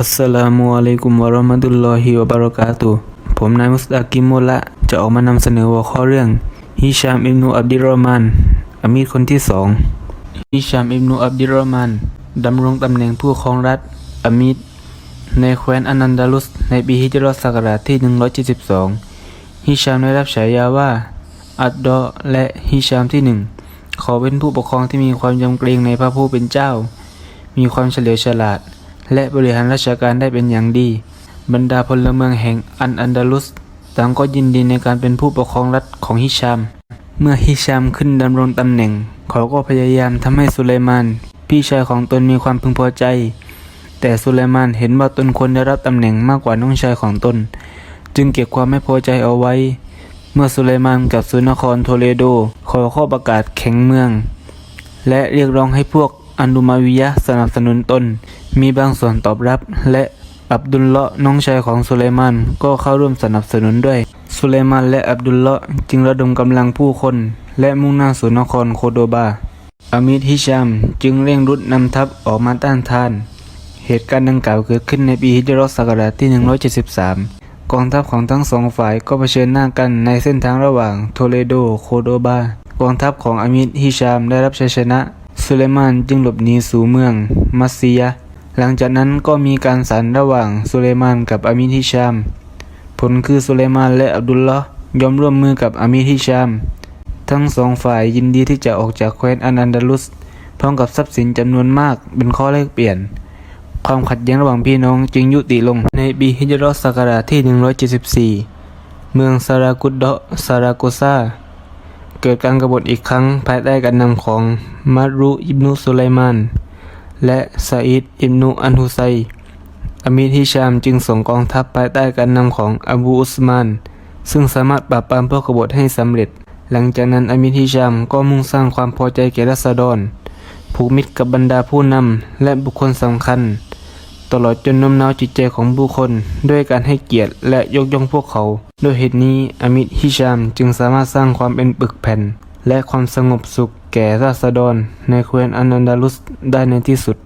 อัสสลามุอะลัยกุมวะเราะห์มะตุลลอฮิวะบะเราะกาตุผมนายมุสตากิมมุละจะออกมานำเสนอหัวข้อเรื่องฮิชามอิบนุอับดิรอมานอามีรคนที่สองฮิชามอิบนุอับดิรอมานดำรงตำแหน่งผู้ครองรัฐอามีรในแคว้นอนันดาลุสในปีฮิจราะห์ศักราชที่ 172 ฮิชามได้รับฉายาว่า อัดดอและฮิชามที่หนึ่งขาเป็นผู้ปกครองที่มีความยำเกรงในพระผู้เป็นเจ้า มีความเฉลียวฉลาด และบริหารราชการได้เป็นอย่างดี บรรดาพลเมืองแห่งอันอันดาลุสต่างก็ยินดีในการเป็นผู้ปกครองรัฐของฮิชาม เมื่อฮิชามขึ้นดำรงตำแหน่ง เขาก็พยายามทำให้สุไลมาน พี่ชายของตนมีความพึงพอใจ แต่สุไลมานเห็นว่าตนควรได้รับตำแหน่งมากกว่าน้องชายของตน จึงเก็บความไม่พอใจเอาไว้ เมื่อสุไลมานกับสุนครโทเลโดขอข้อประกาศแข็งเมือง และเรียกร้องให้พวกอันดุมาวิยะสนับสนุนตน มีบางส่วนตอบรับ และอับดุลเลาะน้องชายของสุไลมานก็เข้าร่วมสนับสนุนด้วย สุไลมานและอับดุลเลาะจึงระดมกำลังผู้คน และมุ่งหน้าสู่นครโคโดบาอามิดฮิชาม จึงเร่งรุดนำทัพออกมาต้านทาน เหตุการณ์ดังกล่าวเกิดขึ้นในปีฮิจราะห์ศักราชที่ 173 กองทัพของทั้งสองฝ่ายก็เผชิญหน้ากันในเส้นทางระหว่างโทเลโดโคโดบากองทัพของอามิดฮิชามได้รับชัยชนะ สุไลมานจึงหลบหนีสู่เมืองมัสซียะ หลังจากนั้นก็มีการสันระหว่างสุไลมานกับอามิดฮิชาม ผลคือสุไลมานและอับดุลลอฮ์ยอมร่วมมือกับอามิดฮิชาม ทั้งสองฝ่ายยินดีที่จะออกจากแคว้นอานันดาลุส พร้อมกับทรัพย์สินจำนวนมากเป็นข้อแลกเปลี่ยน ความขัดแย้งระหว่างพี่น้องจึงยุติลงในปีฮิจราะห์ศักราชที่ 174 เมืองซารากุดเดาะซาราโกซาเกิดการกบฏอีกครั้งภายใต้การนำของมัดรุอิบนุสุไลมาน และซาอิดอิบนุอันฮุไซอามีรฮิชามจึงส่งกองทัพภายใต้การนำของอบูอุสมาน ซึ่งสามารถปราบปรามพวกกบฏให้สำเร็จ หลังจากนั้นอามิรฮิชามก็มุ่งสร้างความพอใจแก่รัษฎร ผูกมิตรกับบรรดาผู้นำและบุคคลสำคัญ ตลอดจนโน้มน้าวจิตใจของผู้คนด้วยการให้เกียรติและยกย่องพวกเขาด้วยเหตุนี้อามิรฮิชามจึงสามารถสร้างความเป็นปึกแผ่น และความสงบสุข แก่ราษฎรในแคว้นอนันดาลุสได้ในที่สุด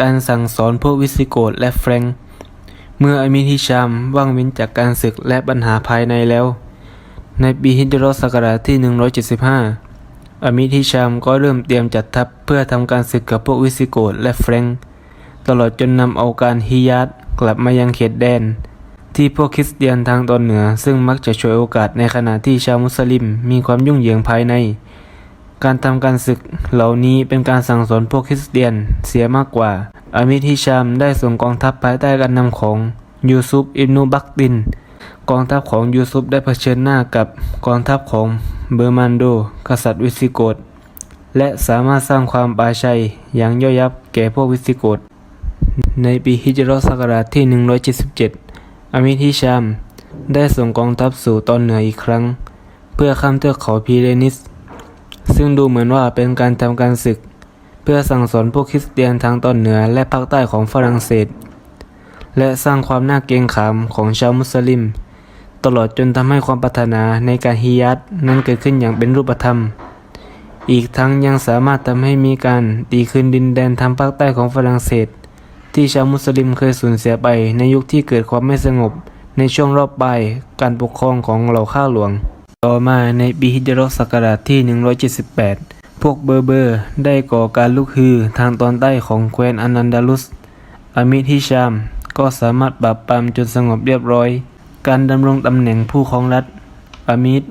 การสั่งสอนพวกวิสิโกตและแฟรงก์เมื่ออามิรฮิชามว่างเว้นจากการศึกและปัญหาภายในแล้ว ในปีฮิจราะห์ศักราชที่ 175 อามิรฮิชามก็เริ่มเตรียมจัดทัพเพื่อทำการศึกกับพวกวิสิโกตและแฟรงก์ตลอดจนนำเอาการฮิยาตกลับมายังเขตแดน ที่พวกคริสเตียนทางตอนเหนือซึ่งมักจะช่วยโอกาสในขณะที่ชาวมุสลิมมีความยุ่งเหยิงภายใน การทำการศึกเหล่านี้เป็นการสั่งสอนพวกคริสเตียนเสียมากกว่า อามิรฮิชามได้ส่งกองทัพภายใต้การนำของยูซุปอิบนุบักติน กองทัพของยูซุปได้เผชิญหน้ากับกองทัพของเบอร์มันโด กษัตริย์วิสิโกตและสามารถสร้างความปาชัยอย่างย่อยยับแก่พวกวิสิโกตในปีฮิจราะห์ศักราชที่ 177 อามิรฮิชามได้ส่งกองทัพสู่ตอนเหนืออีกครั้ง เพื่อข้ามเทือกเขาพีเรนิส ซึ่งดูเหมือนว่าเป็นการทำการศึก เพื่อสั่งสอนพวกคริสเตียนทางตอนเหนือและภาคใต้ของฝรั่งเศส และสร้างความน่าเกรงขามของชาวมุสลิม ตลอดจนทำให้ความปรารถนาในการฮิยัตนั้นเกิดขึ้นอย่างเป็นรูปธรรม อีกทั้งยังสามารถทำให้มีการตีคืนดินแดนทางภาคใต้ของฝรั่งเศส ที่ชาวมุสลิมเคยสูญเสียไปในยุคที่เกิดความไม่สงบในช่วงรอบปลายการปกครองของเหล่าข้าหลวง ต่อมาในปีฮิจราะห์ศักราชที่ 178 พวกเบอร์เบอร์ได้ก่อการลุกฮือทางตอนใต้ของแคว้นอนันดาลุส อามิรฮิชาม ก็สามารถปราบปรามจนสงบเรียบร้อย การดำรงตำแหน่งผู้ครองรัฐอามิร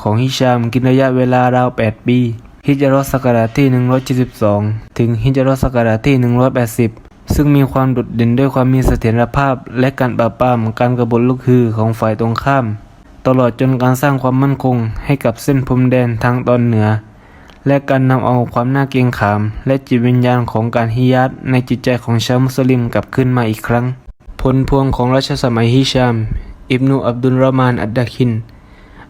ของฮิชามกินระยะเวลาราว 8 ปี ฮิจราะห์ศักราชที่ 172 ถึงฮิจราะห์ศักราชที่ 180 ซึ่งมีความโดดเด่นด้วยความมีเสถียรภาพ และการปราบปรามการกรบฏลุกฮือของฝ่ายตรงข้าม ตลอดจนการสร้างความมั่นคงให้กับเส้นพรมแดนทางตอนเหนือ และการนำเอาความน่าเกรงขาม และจิตวิญญาณของการฮิยัตในจิตใจของชาวมุสลิมกลับขึ้นมาอีกครั้ง ผลพวงของรัชสมัยฮิชาม อิบนุอับดุลรอห์มานอัดดาคิน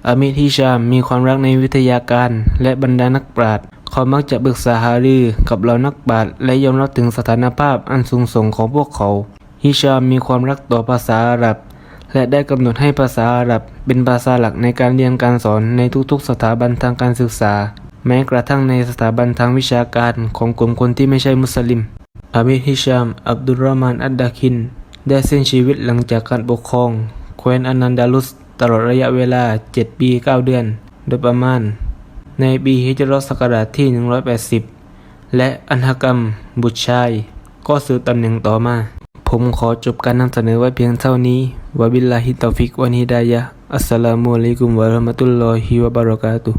อามิรฮิชามมีความรักในวิทยาการและบรรดานักปราชญ์เขามักจะปรึกษาหารือกับเหล่านักปราชญ์และยอมรับถึงสถานภาพอันสูงส่งของพวกเขา ฮิชามมีความรักต่อภาษาอาหรับ และได้กำหนดให้ภาษาอาหรับ เป็นภาษาหลักในการเรียนการสอนในทุกๆ สถาบันทางการศึกษา แม้กระทั่งในสถาบันทางวิชาการของกลุ่มคนที่ไม่ใช่มุสลิมอามิฮิชาม อับดุลรอห์มาน อัดดาคิน ได้สิ้นชีวิตหลังจากการปกครอง แคว้นอนันดาลุส ตลอดระยะเวลา 7 ปี 9 เดือน โดยประมาณ ในปีฮิจรัสศักราชที่ 180 และอันหกรรมบุตรชาย ก็สืบตำแหน่งต่อมา ผมขอจบการนำเสนอไว้เพียงเท่านี้วะบิลลาฮิตตอฟิกวันฮิดายะอัสสลามุอะลัยกุมวะเราะมะตุลลอฮิวะบะเราะกาตุ